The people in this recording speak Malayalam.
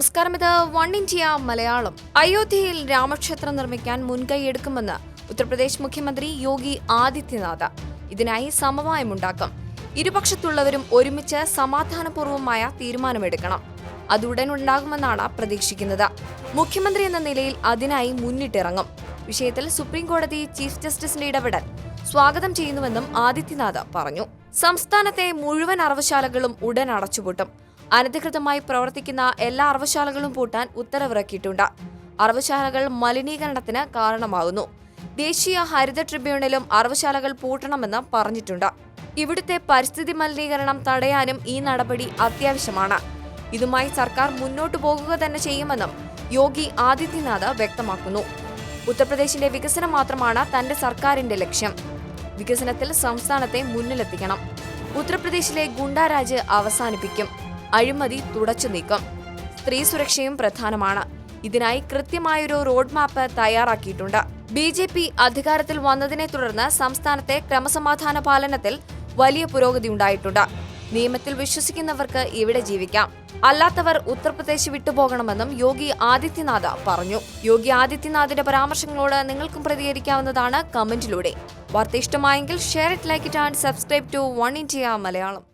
നമസ്കാരം ഇത് വൺ ഇന്ത്യ മലയാളം. അയോധ്യയിൽ രാമക്ഷേത്രം നിർമ്മിക്കാൻ മുൻകൈയെടുക്കുമെന്ന് ഉത്തർപ്രദേശ് മുഖ്യമന്ത്രി യോഗി ആദിത്യനാഥ്. ഇതിനായി സമവായമുണ്ടാക്കും. ഇരുപക്ഷത്തുള്ളവരും ഒരുമിച്ച് സമാധാനപൂർവമായ തീരുമാനമെടുക്കണം. അത് ഉടൻ ഉണ്ടാകുമെന്നാണ് പ്രതീക്ഷിക്കുന്നത്. മുഖ്യമന്ത്രി എന്ന നിലയിൽ അതിനായി മുന്നിട്ടിറങ്ങും. വിഷയത്തിൽ സുപ്രീം കോടതി ചീഫ് ജസ്റ്റിസിന്റെ ഇടപെടൽ സ്വാഗതം ചെയ്യുന്നുവെന്നും ആദിത്യനാഥ് പറഞ്ഞു. സംസ്ഥാനത്തെ മുഴുവൻ അറവശാലകളും ഉടൻ അടച്ചുപൂട്ടും. അനധികൃതമായി പ്രവർത്തിക്കുന്ന എല്ലാ അറവശാലകളും പൂട്ടാൻ ഉത്തരവിറക്കിയിട്ടുണ്ട്. അറവശാലകൾ മലിനീകരണത്തിന് കാരണമാകുന്നു ദേശീയ ഹരിത ട്രിബ്യൂണലും അറവശാലകൾ പൂട്ടണമെന്ന് പറഞ്ഞിട്ടുണ്ട്. ഇവിടുത്തെ പരിസ്ഥിതി മലിനീകരണം തടയാനും ഈ നടപടി അത്യാവശ്യമാണ്. ഇതുമായി സർക്കാർ മുന്നോട്ടു പോകുക തന്നെ ചെയ്യുമെന്നും യോഗി ആദിത്യനാഥ് വ്യക്തമാക്കുന്നു. ഉത്തർപ്രദേശിന്റെ വികസനം മാത്രമാണ് തന്റെ സർക്കാരിന്റെ ലക്ഷ്യം. വികസനത്തിൽ സംസ്ഥാനത്തെ മുന്നിലെത്തിക്കണം. ഉത്തർപ്രദേശിലെ ഗുണ്ടാരാജ് അവസാനിപ്പിക്കും. അഴിമതി തുടച്ചു നീക്കും. സ്ത്രീ സുരക്ഷയും പ്രധാനമാണ്. ഇതിനായി കൃത്യമായൊരു റോഡ് മാപ്പ് തയ്യാറാക്കിയിട്ടുണ്ട്. ബി ജെ പി അധികാരത്തിൽ വന്നതിനെ തുടർന്ന് സംസ്ഥാനത്തെ ക്രമസമാധാന പാലനത്തിൽ വലിയ പുരോഗതി ഉണ്ടായിട്ടുണ്ട്. നിയമത്തിൽ വിശ്വസിക്കുന്നവർക്ക് ഇവിടെ ജീവിക്കാം. അല്ലാത്തവർ ഉത്തർപ്രദേശ് വിട്ടുപോകണമെന്നും യോഗി ആദിത്യനാഥ് പറഞ്ഞു. യോഗി ആദിത്യനാഥിന്റെ പരാമർശങ്ങളോട് നിങ്ങൾക്കും പ്രതികരിക്കാവുന്നതാണ് കമന്റിലൂടെ. വാർത്ത ഇഷ്ടമായെങ്കിൽ share it like it and subscribe to One India Malayalam.